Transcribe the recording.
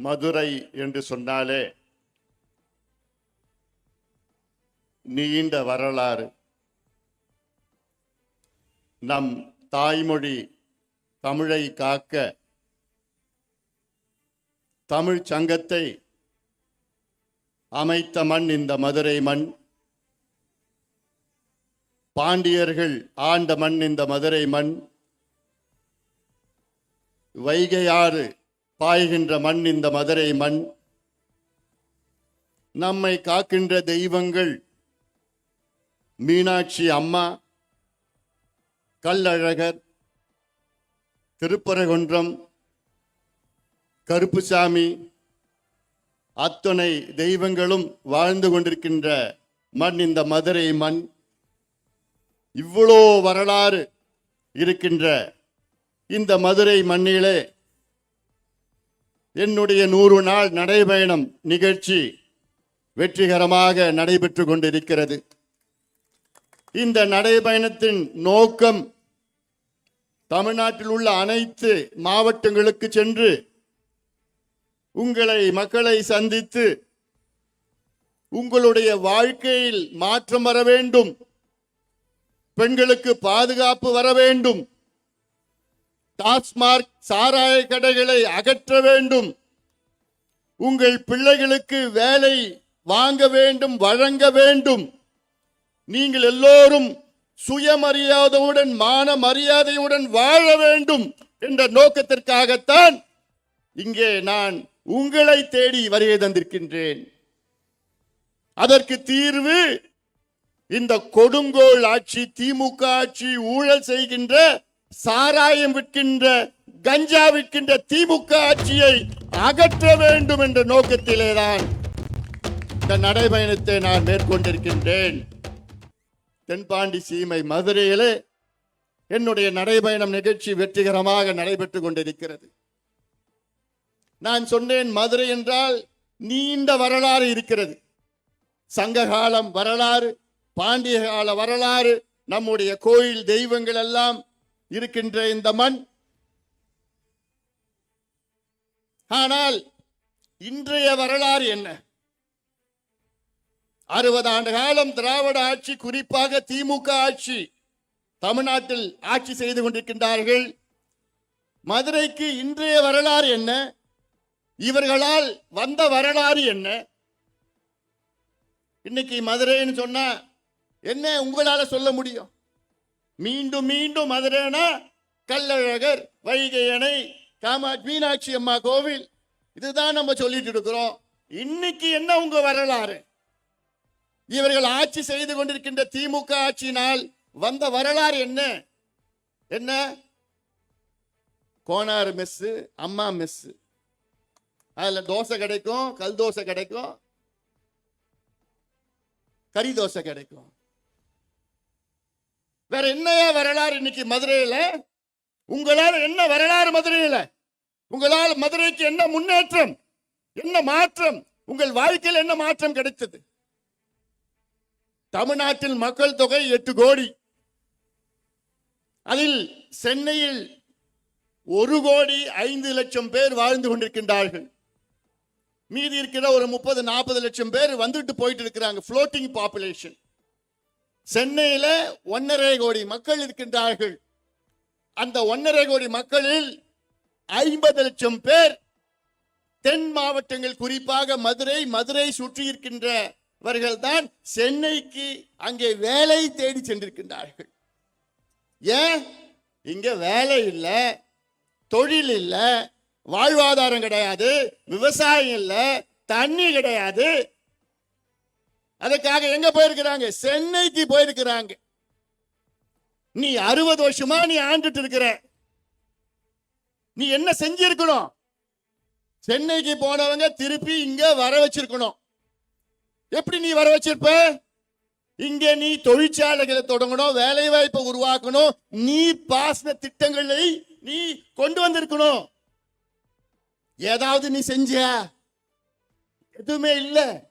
மதுரை என்று சொன்னாலே நீண்ட வரலாறு. நம் தாய்மொழி தமிழை காக்க தமிழ் சங்கத்தை அமைத்த மண் இந்த மதுரை மண். பாண்டியர்கள் ஆண்ட மண் இந்த மதுரை மண். வைகையாறு பாய்கின்ற மண் இந்த மதுரை மண். நம்மை காக்கின்ற தெய்வங்கள் மீனாட்சி அம்மா கல்லழகர் திருப்பரகுன்றம் கருப்புசாமி அத்துணை தெய்வங்களும் வாழ்ந்து கொண்டிருக்கின்ற மண் இந்த மதுரை மண். இவ்வளோ வரலாறு இருக்கின்ற இந்த மதுரை மண்ணிலே என்னுடைய நூறு நாள் நடைபயணம் நிகழ்ச்சி வெற்றிகரமாக நடைபெற்று கொண்டிருக்கிறது. இந்த நடைபயணத்தின் நோக்கம் தமிழ்நாட்டில் உள்ள அனைத்து மாவட்டங்களுக்கு சென்று உங்களை மக்களை சந்தித்து உங்களுடைய வாழ்க்கையில் மாற்றம் வர வேண்டும் பெண்களுக்கு பாதுகாப்பு வர வேண்டும் டாஸ்மார்க் சாராய கடைகளை அகற்ற வேண்டும். உங்கள் பிள்ளைகளுக்கு வேலை வாங்க வேண்டும் வழங்க வேண்டும். நீங்கள் எல்லோரும் சுயமரியாதையுடன் மான மரியாதையுடன் வாழ வேண்டும் என்ற நோக்கத்திற்காகத்தான் இங்கே நான் உங்களை தேடி வருகை தந்திருக்கின்றேன். அதற்கு தீர்வு இந்த கொடுங்கோல் ஆட்சி திமுக ஆட்சி ஊழல் செய்கின்ற சாராயம் விற்கின்ற கஞ்சா விற்கின்ற திமுக ஆட்சியை அகற்ற வேண்டும் என்ற நோக்கத்திலேதான் இந்த நடைபயணத்தை நான் மேற்கொண்டிருக்கின்றேன். தென்பாண்டி சீமை மதுரையிலே என்னுடைய நடைபயணம் நிகழ்ச்சி வெற்றிகரமாக நடைபெற்றுக் கொண்டிருக்கிறது. நான் சொன்னேன் மதுரை என்றால் நீண்ட வரலாறு இருக்கிறது. சங்ககாலம் வரலாறு பாண்டிய கால வரலாறு நம்முடைய கோயில் தெய்வங்கள் எல்லாம் இருக்கின்ற இந்த மண். ஆனால் இன்றைய வரலாறு என்ன? அறுபது ஆண்டு காலம் திராவிட ஆட்சி குறிப்பாக திமுக ஆட்சி தமிழ்நாட்டில் ஆட்சி செய்து கொண்டிருக்கின்றார்கள். மதுரைக்கு இன்றைய வரலாறு என்ன? இவர்களால் வந்த வரலாறு என்ன? இன்னைக்கு மதுரைன்னு சொன்னா என்ன உங்களால சொல்ல முடியும்? மீண்டும் மீண்டும் மதுரைனா கல்லழகர் வைகை அணை காமா மீனாட்சி அம்மா கோவில். இதுதான் நம்ம சொல்லிட்டு இருக்கிறோம். இன்னைக்கு என்ன உங்க வரலாறு? இவர்கள் ஆட்சி செய்து கொண்டிருக்கின்ற திமுக ஆட்சியினால் வந்த வரலாறு என்ன? என்ன? கோனார் மெஸ் அம்மா மெஸ் அதில் தோசை கிடைக்கும் கல் தோசை கிடைக்கும் கறி தோசை கிடைக்கும். வேற என்னையா வரலாறு இன்னைக்கு மதுரையில்? உங்களால் என்ன வரலாறு மதுரையில்? உங்களால் மதுரைக்கு என்ன முன்னேற்றம்? என்ன மாற்றம்? உங்கள் வாழ்க்கையில் என்ன மாற்றம் கிடைத்தது? தமிழ்நாட்டில் மக்கள் தொகை எட்டு கோடி. அதில் சென்னையில் ஒரு கோடி ஐந்து லட்சம் பேர் வாழ்ந்து கொண்டிருக்கின்றார்கள். மீதி இருக்கிற ஒரு முப்பது நாற்பது லட்சம் பேர் வந்துட்டு போயிட்டு இருக்கிறாங்க ஃப்ளோட்டிங் பாப்புலேஷன் சென்னையில ஒன்னரை கோடி மக்கள் இருக்கின்றார்கள். அந்த ஒன்னரை கோடி மக்களில் ஐம்பது லட்சம் பேர் தென் மாவட்டங்கள் குறிப்பாக மதுரை மதுரை சுற்றி இருக்கின்றவர்கள் தான் சென்னைக்கு அங்கே வேலை தேடி சென்றிருக்கின்றார்கள். ஏன்? இங்க வேலை இல்லை தொழில் இல்லை வாழ்வாதாரம் கிடையாது விவசாயம் இல்லை தண்ணி கிடையாது அதுக்காக எங்க போயிருக்கிறாங்க? சென்னைக்கு போயிருக்கிறாங்க. நீ அறுபது வருஷமா நீ ஆண்டுட்டு இருக்கிற. நீ என்ன செஞ்சிருக்கணும்? சென்னைக்கு போனவங்க திருப்பி இங்க வர வச்சிருக்கணும். எப்படி நீ வர வச்சிருப்ப? இங்க நீ தொழிற்சாலைகளை தொடங்கணும் வேலை வாய்ப்பை உருவாக்கணும் நீ பாசன திட்டங்களை நீ கொண்டு வந்திருக்கணும். ஏதாவது நீ செஞ்ச எதுவுமே இல்லை.